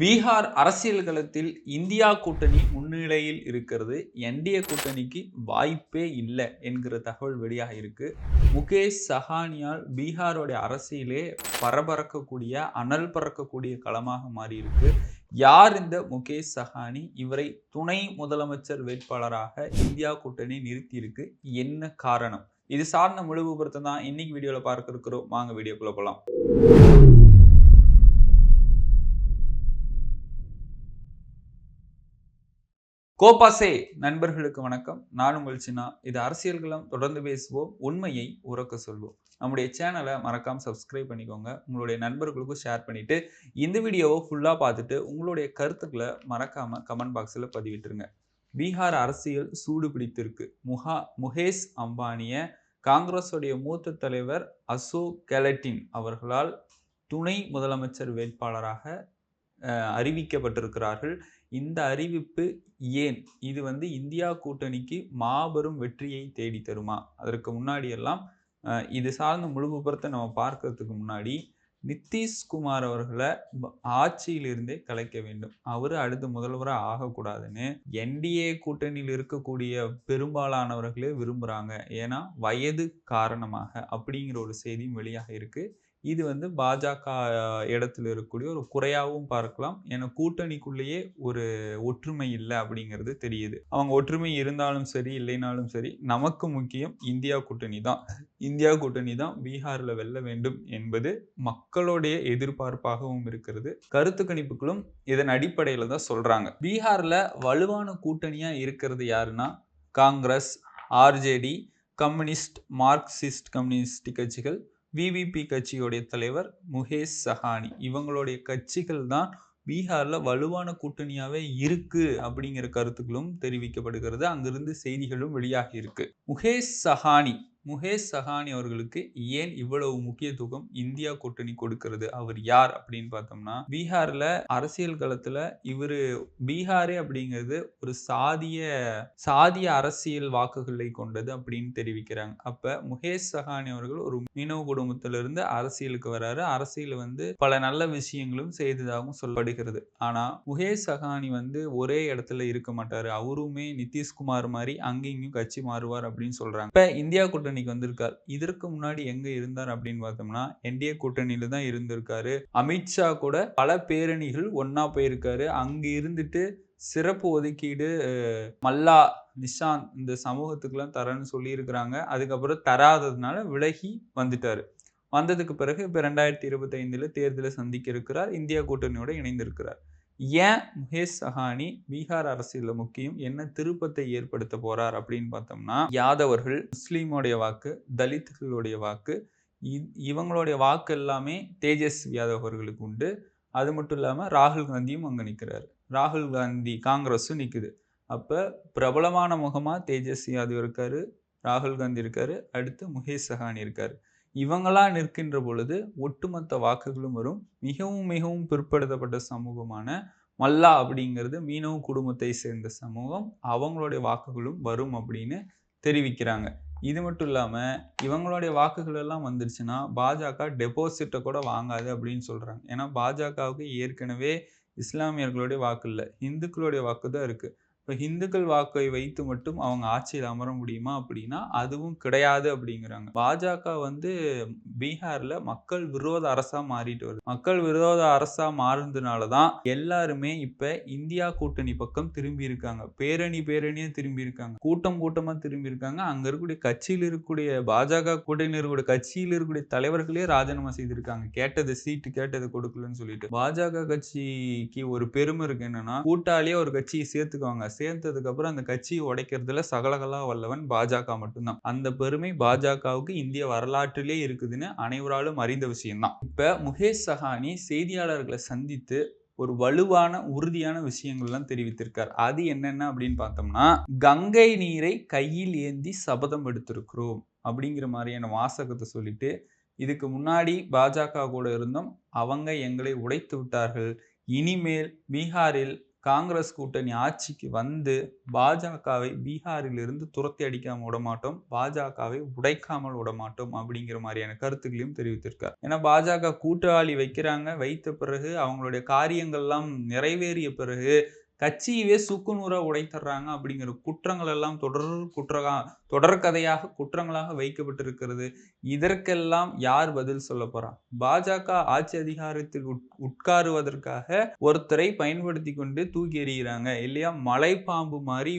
பீகார் அரசியல் களத்தில் இந்தியா கூட்டணி முன்னிலையில் இருக்கிறது. என்டிஏ கூட்டணிக்கு வாய்ப்பே இல்லை என்கிற தகவல் வெளியாக இருக்கு. முகேஷ் சஹானியால் பீகாரோடைய அரசியலே பரபரக்கக்கூடிய அனல் பறக்கக்கூடிய களமாக மாறி இருக்கு. யார் இந்த முகேஷ் சஹானி இவரை துணை முதலமைச்சர் வேட்பாளராக இந்தியா கூட்டணி நிறுத்தியிருக்கு என்ன காரணம்? இது சார்ந்த முழு விபரத்தை தான் இன்னைக்கு வீடியோவில் பார்க்க இருக்கிறோம். வாங்க வீடியோக்குள்ள போகலாம் கோபாசே நண்பர்களுக்கு வணக்கம். நான் உங்கள் சின்னா இது அரசியல்களம் தொடர்ந்து பேசுவோம். உண்மையை உறக்க சொல்வோம். நம்முடைய சேனலை மறக்காம சப்ஸ்கிரைப் பண்ணிக்கோங்க. உங்களுடைய நண்பர்களுக்கும் ஷேர் பண்ணிட்டு இந்த வீடியோவை ஃபுல்லாக பார்த்துட்டு உங்களுடைய கருத்துக்களை மறக்காம கமெண்ட் பாக்ஸில் பதிவிட்டுருங்க. பீகார் அரசியல் சூடு பிடித்திருக்கு முகா முகேஷ் அம்பானிய காங்கிரஸுடைய மூத்த தலைவர் அசோக் கெலட்டின் அவர்களால் துணை முதலமைச்சர் வேட்பாளராக அறிவிக்கப்பட்டிருக்கிறார்கள். இந்த அறிவிப்பு ஏன்? இது வந்து இந்தியா கூட்டணிக்கு மாபெரும் வெற்றியை தேடி தருமா? அதற்கு முன்னாடி எல்லாம் இது சார்ந்த முழு நம்ம பார்க்கறதுக்கு முன்னாடி நிதிஷ்குமார் அவர்களை ஆட்சியிலிருந்தே கலைக்க வேண்டும். அவர் அடுத்து முதல்வராக ஆகக்கூடாதுன்னு என்டிஏ கூட்டணியில் இருக்கக்கூடிய பெரும்பாலானவர்களே விரும்புகிறாங்க ஏன்னா வயது காரணமாக அப்படிங்கிற ஒரு செய்தியும் வெளியாக இருக்குது இது வந்து பாஜக இடத்துல இருக்கக்கூடிய ஒரு குறையாகவும் பார்க்கலாம். ஏன்னா கூட்டணிக்குள்ளேயே ஒரு ஒற்றுமை இல்லை அப்படிங்கிறது தெரியுது. அவங்க ஒற்றுமை இருந்தாலும் சரி இல்லைனாலும் சரி நமக்கு முக்கியம் இந்தியா கூட்டணி தான். இந்தியா கூட்டணி தான் பீகாரில் வெல்ல வேண்டும் என்பது மக்களுடைய எதிர்பார்ப்பாகவும் இருக்கிறது. கருத்து கணிப்புகளும் இதன் அடிப்படையில் தான் சொல்கிறாங்க பீகாரில் வலுவான கூட்டணியாக இருக்கிறது யாருன்னா Congress RJD communist Marxist communist கட்சிகள். விவிபி கட்சியுடைய தலைவர் முகேஷ் சஹானி. இவங்களுடைய கட்சிகள் தான் பீகாரில் வலுவான கூட்டணியாகவே இருக்கு அப்படிங்கிற கருத்துக்களும் தெரிவிக்கப்படுகிறது. அங்கிருந்து செய்திகளும் வெளியாகி இருக்கு. முகேஷ் சஹானி முகேஷ் சஹானி அவர்களுக்கு ஏன் இவ்வளவு முக்கியத்துவம் இந்தியா கூட்டணி கொடுக்கிறது? அவர் யார் அப்படின்னு பார்த்தோம்னா பீகார்ல அரசியல் களத்துல இவர் பீகாரே அப்படிங்கிறது ஒரு சாதிய சாதிய அரசியல் வாக்குகளை கொண்டது அப்படின்னு தெரிவிக்கிறாங்க. அப்ப முகேஷ் சஹானி அவர்கள் ஒரு மீனவ குடும்பத்திலிருந்து அரசியலுக்கு வராரு. அரசியல் வந்து பல நல்ல விஷயங்களும் செய்ததாகவும் சொல்லப்படுகிறது. ஆனா முகேஷ் சஹானி வந்து ஒரே இடத்துல இருக்க மாட்டாரு. அவருமே நிதிஷ்குமார் மாதிரி அங்கேயும் கட்சி மாறுவார் அப்படின்னு சொல்றாங்க. இப்ப இந்தியா கூட்டணி கூட்டணிக்கு வந்திருக்கார். இதற்கு முன்னாடி எங்க இருந்தார் அப்படின்னு பார்த்தோம்னா என்டிஏ கூட்டணியில தான் இருந்திருக்காரு. அமித்ஷா கூட பல பேரணிகள் ஒன்னா போயிருக்காரு. அங்க இருந்துட்டு சிறப்பு ஒதுக்கீடு மல்லா நிஷாந்த் இந்த சமூகத்துக்குலாம் தரேன்னு சொல்லியிருக்கிறாங்க. அதுக்கப்புறம் தராததுனால விலகி வந்துட்டாரு. வந்ததுக்கு பிறகு இப்போ ரெண்டாயிரத்தி இருபத்தி ஐந்துல தேர்தலை சந்திக்க இருக்கிறார். இந்தியா கூட்டணியோட இணைந்திருக்கிறார். ஏன் முகேஷ் சஹானி பீகார் அரசியலில் முக்கியம். என்ன திருப்பத்தை ஏற்படுத்த போறார் அப்படின்னு பார்த்தோம்னா யாதவர்கள் முஸ்லீமோடைய வாக்கு தலித்துகளுடைய வாக்கு இவங்களுடைய வாக்கு எல்லாமே தேஜஸ் யாதவ் அவர்களுக்கு உண்டு. அது மட்டும் இல்லாமல் ராகுல் காந்தியும் அங்கே நிற்கிறாரு ராகுல் காந்தி காங்கிரஸும் நிற்குது அப்போ பிரபலமான முகமாக தேஜஸ் யாதவ் இருக்காரு ராகுல் காந்தி இருக்காரு அடுத்து முகேஷ் சஹானி இருக்காரு. இவங்களா நிற்கின்ற பொழுது ஒட்டுமொத்த வாக்குகளும் வரும். மிகவும் மிகவும் பிற்படுத்தப்பட்ட சமூகமான மல்லா அப்படிங்கிறது மீனவ குடும்பத்தை சேர்ந்த சமூகம். அவங்களுடைய வாக்குகளும் வரும் அப்படின்னு தெரிவிக்கிறாங்க. இது மட்டும் இல்லாமல் இவங்களுடைய வாக்குகள் எல்லாம் வந்துருச்சுன்னா பாஜக டெபாசிட்டை கூட வாங்காது அப்படின்னு சொல்கிறாங்க ஏன்னா பாஜகவுக்கு ஏற்கனவே இஸ்லாமியர்களுடைய வாக்கு இல்லை. இந்துக்களுடைய வாக்கு தான் இருக்குது இப்போ ஹிந்துக்கள் வாக்கை வைத்து மட்டும் அவங்க ஆட்சியில் அமர முடியுமா அப்படின்னா அதுவும் கிடையாது அப்படிங்கிறாங்க. பாஜக வந்து பீகாரில் மக்கள் விரோத அரசாக மாறிட்டு வருது. மக்கள் விரோத அரசாக மாறுனதுனால தான் எல்லாருமே இப்போ இந்தியா கூட்டணி பக்கம் திரும்பி இருக்காங்க. பேரணி பேரணியாக திரும்பி இருக்காங்க. கூட்டம் கூட்டமாக திரும்பி இருக்காங்க. அங்கே இருக்கக்கூடிய கட்சியில் இருக்கக்கூடிய பாஜக கூட்டணி இருக்கக்கூடிய கட்சியில் இருக்கக்கூடிய தலைவர்களே ராஜினாமா செய்திருக்காங்க. கேட்டது சீட்டு கேட்டது கொடுக்கலன்னு சொல்லிட்டு. பாஜக கட்சிக்கு ஒரு பெருமை இருக்கு என்னன்னா கூட்டாளியே ஒரு கட்சியை சேர்த்துக்குவாங்க. சேர்ந்ததுக்கப்புறம் அந்த கட்சியை உடைக்கிறதுல சகலகலா வல்லவன் பாஜக மட்டும்தான். அந்த பெருமை பாஜகவுக்கு இந்திய வரலாற்றிலே இருக்குதுன்னு அனைவராலும் அறிந்த விஷயம்தான். இப்போ முகேஷ் சஹானி செய்தியாளர்களை சந்தித்து ஒரு வலுவான உறுதியான விஷயங்கள்லாம் தெரிவித்திருக்கார். அது என்னென்ன அப்படின்னு பார்த்தோம்னா கங்கை நீரை கையில் ஏந்தி சபதம் எடுத்திருக்கிறோம் அப்படிங்கிற மாதிரியான வாசகத்தை சொல்லிட்டு இதுக்கு முன்னாடி பாஜக கூட இருந்தோம். அவங்க எங்களை உடைத்து விட்டார்கள். இனிமேல் பீகாரில் காங்கிரஸ் கூட்டணி ஆட்சிக்கு வந்து பாஜகவை பீகாரிலிருந்து துரத்தி அடிக்காமல் விட மாட்டோம் பாஜகவை உடைக்காமல் விட மாட்டோம் அப்படிங்கிற மாதிரியான கருத்துக்களையும் தெரிவித்திருக்கார். ஏன்னா பாஜக கூட்டாளி வைக்கிறாங்க வைத்த பிறகு அவங்களுடைய காரியங்கள்லாம் நிறைவேறிய பிறகு கட்சியவே சுக்குநூறா உடைத்தர்றாங்க அப்படிங்கிற குற்றங்கள் எல்லாம் தொடர் குற்றகா தொடர்கதையாக குற்றங்களாக வைக்கப்பட்டிருக்கிறது. இதற்கெல்லாம் யார் பதில் சொல்ல போறா? பாஜக ஆட்சி அதிகாரத்தில் உட் உட்காருவதற்காக ஒருத்தரை பயன்படுத்தி கொண்டு தூக்கி எறிகிறாங்க இல்லையா? மலைப்பாம்பு மாதிரி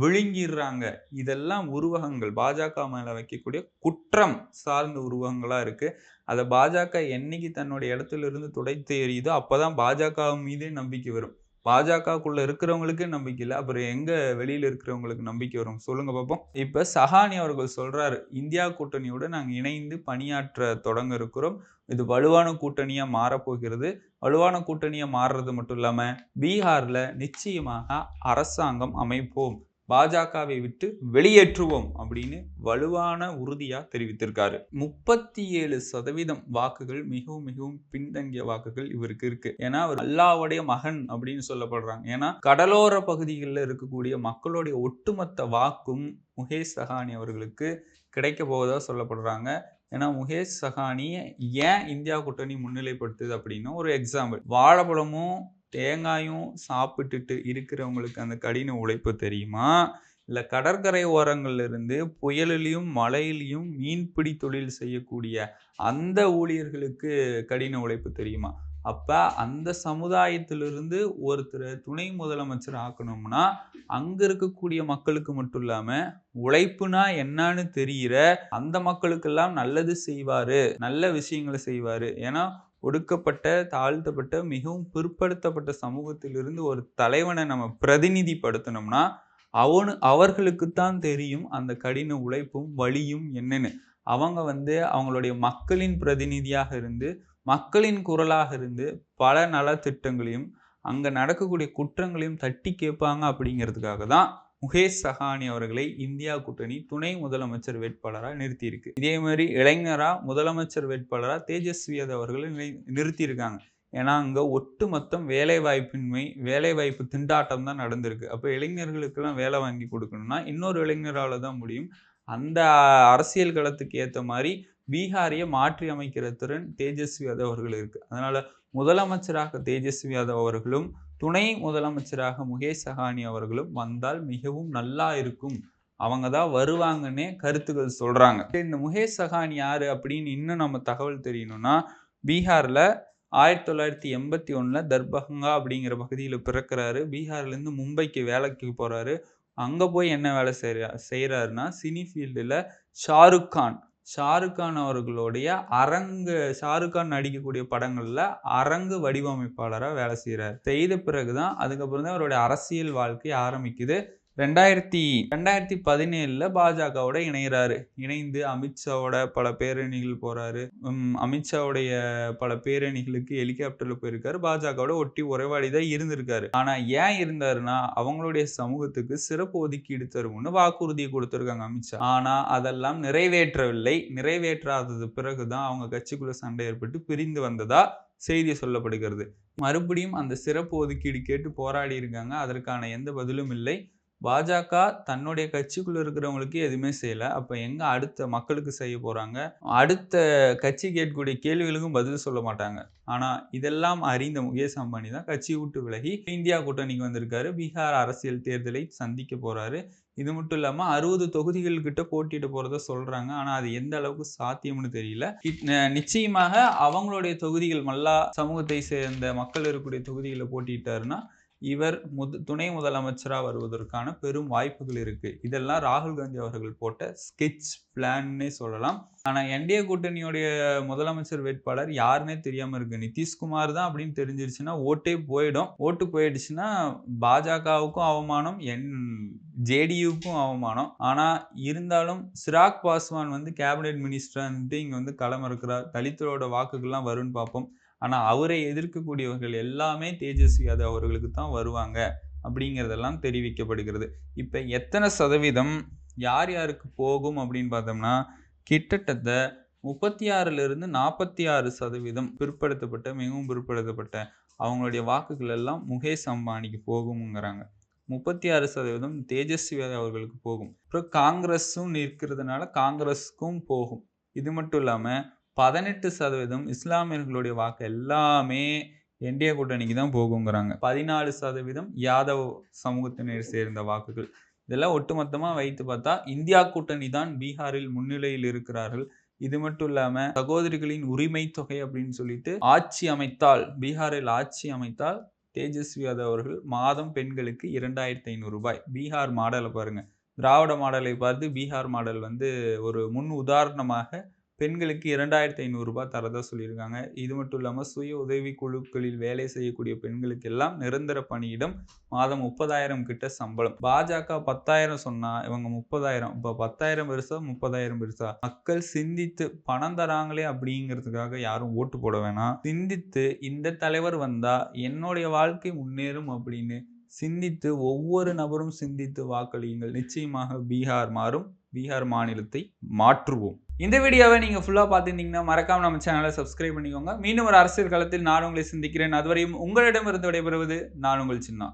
விழுங்கிடுறாங்க. இதெல்லாம் உருவகங்கள். பாஜக மேல வைக்கக்கூடிய குற்றம் சார்ந்த உருவகங்களா இருக்கு. அதை பாஜக என்னைக்கு தன்னுடைய இடத்துல இருந்து துடைத்து எறியுதோ அப்பதான் பாஜக மீதே நம்பிக்கை வரும். பாஜகக்குள்ள இருக்கிறவங்களுக்கு நம்பிக்கை இல்லை. அப்புறம் எங்க வெளியில இருக்கிறவங்களுக்கு நம்பிக்கை வரும்? சொல்லுங்க பார்ப்போம் இப்ப சஹானி அவர்கள் சொல்றாரு இந்தியா கூட்டணியோடு நாங்கள் இணைந்து பணியாற்ற தொடங்க இருக்கிறோம். இது வலுவான கூட்டணியா மாறப்போகிறது. வலுவான கூட்டணியா மாறுறது மட்டும் இல்லாம பீகார்ல நிச்சயமாக அரசாங்கம் அமைப்போம். பாஜகவை விட்டு வெளியேற்றுவோம் அப்படின்னு வலுவான உறுதியாக தெரிவித்திருக்காரு. முப்பத்தி ஏழு சதவீதம் வாக்குகள் மிகவும் மிகவும் பின்தங்கிய வாக்குகள் இவருக்கு இருக்கு. ஏன்னா அவர் அல்லாவுடைய மகன் அப்படின்னு சொல்லப்படுறாங்க. ஏன்னா கடலோர பகுதிகளில் இருக்கக்கூடிய மக்களுடைய ஒட்டுமொத்த வாக்கும் முகேஷ் சஹானி அவர்களுக்கு கிடைக்க போவதா சொல்லப்படுறாங்க. ஏன்னா முகேஷ் சஹானி ஏன் இந்தியா கூட்டணி முன்னிலைப்படுத்துது அப்படின்னா ஒரு எக்ஸாம்பிள் வாழைப்பழமும் தேங்காயும் சாப்பிட்டுட்டு இருக்கிறவங்களுக்கு அந்த கடின உழைப்பு தெரியுமா? இல்லை கடற்கரை ஓரங்கள்ல இருந்து புயலிலையும் மழையிலையும் மீன்பிடி தொழில் செய்யக்கூடிய அந்த ஊழியர்களுக்கு கடின உழைப்பு தெரியுமா? அப்ப அந்த சமுதாயத்திலிருந்து ஒருத்தரை துணை முதலமைச்சர் ஆக்கணும்னா அங்க இருக்கக்கூடிய மக்களுக்கு மட்டும் இல்லாம உழைப்புனா என்னன்னு தெரிகிற அந்த மக்களுக்கெல்லாம் நல்லது செய்வாரு நல்ல விஷயங்களை செய்வாரு. ஏன்னா ஒடுக்கப்பட்ட தாழ்த்தப்பட்ட மிகவும் பிற்படுத்தப்பட்ட சமூகத்திலிருந்து ஒரு தலைவனை நம்ம பிரதிநிதிப்படுத்தணும்னா அவனு அவர்களுக்குத்தான் தெரியும் அந்த கடின உழைப்பும் வழியும் என்னன்னு. அவங்க வந்து அவங்களுடைய மக்களின் பிரதிநிதியாக இருந்து மக்களின் குரலாக இருந்து பல நலத்திட்டங்களையும் அங்கே நடக்கக்கூடிய குற்றங்களையும் தட்டி கேட்பாங்க அப்படிங்கிறதுக்காக தான் முகேஷ் சஹானி அவர்களை இந்தியா கூட்டணி துணை முதலமைச்சர் வேட்பாளராக நிறுத்தியிருக்கு. இதே மாதிரி இளைஞரா முதலமைச்சர் வேட்பாளராக தேஜஸ்வி யாதவ் அவர்களை நிறுத்தியிருக்காங்க. ஏன்னா அங்கே ஒட்டு மொத்தம் வேலைவாய்ப்பின்மை வேலைவாய்ப்பு திண்டாட்டம் தான் நடந்திருக்கு. அப்போ இளைஞர்களுக்கெல்லாம் வேலை வாங்கி கொடுக்கணும்னா இன்னொரு இளைஞரால் தான் முடியும். அந்த அரசியல் களத்துக்கு ஏற்ற மாதிரி பீகாரியை மாற்றி அமைக்கிற திறன் தேஜஸ்வி யாதவ் அவர்கள் இருக்குது அதனால் முதலமைச்சராக தேஜஸ்வி யாதவ் அவர்களும் துணை முதலமைச்சராக முகேஷ் சஹானி அவர்களும் வந்தால் மிகவும் நல்லா இருக்கும். அவங்க தான் வருவாங்கன்னே கருத்துக்கள் சொல்கிறாங்க இந்த முகேஷ் சஹானி யார் அப்படின்னு இன்னும் நம்ம தகவல் தெரியணும்னா பீகாரில் ஆயிரத்தி தொள்ளாயிரத்தி எண்பத்தி ஒன்றில் தர்பகங்கா அப்படிங்கிற பகுதியில் பிறக்கிறாரு. பீகார்லேருந்து மும்பைக்கு வேலைக்கு போகிறாரு அங்கே போய் என்ன வேலை செய்கிறா செய்கிறாருன்னா சினி ஃபீல்டில் ஷாருக் கான். ஷாருக்கான் அவர்களுடைய அரங்கு ஷாருக்கான் நடிக்கக்கூடிய படங்களில் அரங்கு வடிவமைப்பாளராக வேலை செய்கிறார் செய்த பிறகு தான் அதுக்கப்புறம் தான் அவருடைய அரசியல் வாழ்க்கை ஆரம்பிக்குது. ரெண்டாயிரத்தி ரெண்டாயிரத்தி பதினேழில் பாஜகவோட இணைகிறாரு இணைந்து அமித்ஷாவோட பல பேரணிகள் போகிறாரு அமித்ஷாவுடைய பல பேரணிகளுக்கு ஹெலிகாப்டரில் போயிருக்காரு. பாஜகவோட ஒட்டி உறவாடி தான் இருந்திருக்காரு. ஆனால் ஏன் இருந்தாருன்னா அவங்களுடைய சமூகத்துக்கு சிறப்பு ஒதுக்கீடு தரும்னு வாக்குறுதியை கொடுத்துருக்காங்க அமித்ஷா. ஆனால் அதெல்லாம் நிறைவேற்றவில்லை. நிறைவேற்றாதது பிறகுதான் அவங்க கட்சிக்குள்ள சண்டை ஏற்பட்டு பிரிந்து வந்ததா செய்தி சொல்லப்படுகிறது. மறுபடியும் அந்த சிறப்பு ஒதுக்கீடு கேட்டு போராடி இருக்காங்க. அதற்கான எந்த பதிலும் இல்லை. பாஜக தன்னுடைய கட்சிக்குள்ள இருக்கிறவங்களுக்கு எதுவுமே செய்யல. அப்ப எங்க அடுத்த மக்களுக்கு செய்ய போறாங்க? அடுத்த கட்சி கேட்கக்கூடிய கேள்விகளுக்கும் பதில் சொல்ல மாட்டாங்க. ஆனா இதெல்லாம் அறிந்த முகேஷ் அம்பானி தான் கட்சி விட்டு விலகி இந்தியா கூட்டணிக்கு வந்திருக்காரு. பீகார் அரசியல் தேர்தலை சந்திக்க போறாரு. இது மட்டும் இல்லாம அறுபது தொகுதிகள் கிட்ட போட்டியிட போறத சொல்றாங்க. ஆனா அது எந்த அளவுக்கு சாத்தியம்னு தெரியல. நிச்சயமாக அவங்களுடைய தொகுதிகள் மல்லா சமூகத்தை சேர்ந்த மக்கள் இருக்கக்கூடிய தொகுதிகளை போட்டியிட்டாருன்னா இவர் முத துணை முதலமைச்சராக வருவதற்கான பெரும் வாய்ப்புகள் இருக்கு. இதெல்லாம் ராகுல் காந்தி அவர்கள் போட்ட ஸ்கெட்ச் பிளான்னே சொல்லலாம். ஆனால் என்டிஏ கூட்டணியுடைய முதலமைச்சர் வேட்பாளர் யாருன்னே தெரியாமல் இருக்கு. நிதிஷ்குமார் தான் அப்படின்னு தெரிஞ்சிருச்சுன்னா ஓட்டே போயிடும். ஓட்டு போயிடுச்சுன்னா பாஜகவுக்கும் அவமானம் என் ஜேடியுக்கும் அவமானம். ஆனால் இருந்தாலும் சிராக் பாஸ்வான் வந்து கேபினெட் மினிஸ்டர் வந்துட்டு இங்கே வந்து களமிறக்கிறார். தலித்தரோட வாக்குகள்லாம் வரும்னு பார்ப்போம். ஆனால் அவரை எதிர்க்கக்கூடியவர்கள் எல்லாமே தேஜஸ்வி யாதவ் அவர்களுக்கு தான் வருவாங்க அப்படிங்கிறதெல்லாம் தெரிவிக்கப்படுகிறது. இப்போ எத்தனை சதவீதம் யார் யாருக்கு போகும் அப்படின்னு பார்த்தோம்னா கிட்டத்தட்ட முப்பத்தி ஆறுலேருந்து நாற்பத்தி ஆறு சதவீதம் பிற்படுத்தப்பட்ட மிகவும் பிற்படுத்தப்பட்ட அவங்களுடைய வாக்குகள் எல்லாம் முகேஷ் அம்பானிக்கு போகுங்கிறாங்க முப்பத்தி ஆறு சதவீதம் தேஜஸ்வி அவர்களுக்கு போகும். அப்புறம் காங்கிரஸும் நிற்கிறதுனால காங்கிரஸுக்கும் போகும். இது மட்டும் இல்லாமல் பதினெட்டு சதவீதம் இஸ்லாமியர்களுடைய வாக்கு எல்லாமே என்டிஏ கூட்டணிக்கு தான் போகுங்கிறாங்க. பதினாலு சதவீதம் யாதவ் சமூகத்தினர் சேர்ந்த வாக்குகள். இதெல்லாம் ஒட்டுமொத்தமாக வைத்து பார்த்தா இந்தியா கூட்டணி தான் பீகாரில் முன்னிலையில் இருக்கிறார்கள். இது மட்டும் இல்லாமல் சகோதரிகளின் உரிமை தொகை அப்படின்னு சொல்லிட்டு ஆட்சி அமைத்தால் பீகாரில் ஆட்சி அமைத்தால் தேஜஸ்வி யாதவ் அவர்கள் மாதம் பெண்களுக்கு இரண்டாயிரத்தி ஐநூறு ரூபாய். பீகார் மாடலை பாருங்க. திராவிட மாடலை பார்த்து பீகார் மாடல் வந்து ஒரு முன் உதாரணமாக பெண்களுக்கு இரண்டாயிரத்தி ஐநூறுரூபா தரதா சொல்லியிருக்காங்க. இது மட்டும் இல்லாமல் சுய உதவி குழுக்களில் வேலை செய்யக்கூடிய பெண்களுக்கு எல்லாம் நிரந்தர பணியிடம் மாதம் முப்பதாயிரம் கிட்ட சம்பளம். பாஜக பத்தாயிரம் சொன்னா இவங்க முப்பதாயிரம். இப்போ பத்தாயிரம் பெருசா முப்பதாயிரம் பெருசா. மக்கள் சிந்தித்து பணம் தராங்களே அப்படிங்கிறதுக்காக யாரும் ஓட்டு போட வேணாம். சிந்தித்து இந்த தலைவர் வந்தா என்னுடைய வாழ்க்கை முன்னேறும் அப்படின்னு சிந்தித்து ஒவ்வொரு நபரும் சிந்தித்து வாக்களியுங்கள். நிச்சயமாக பீகார் மாறும். பீகார் மாநிலத்தை மாற்றுவோம். இந்த வீடியோவை நீங்கள் ஃபுல்லாக பார்த்துருந்தீங்கன்னா மறக்காம நம்ம சேனலை சப்ஸ்கிரைப் பண்ணிக்கோங்க. மீண்டும் ஒரு அரசியல் களத்தில் நான் உங்களை சிந்திக்கிறேன். அதுவரையும் உங்களிடமிருந்து விடைபெறுவது நான் உங்கள் சின்னா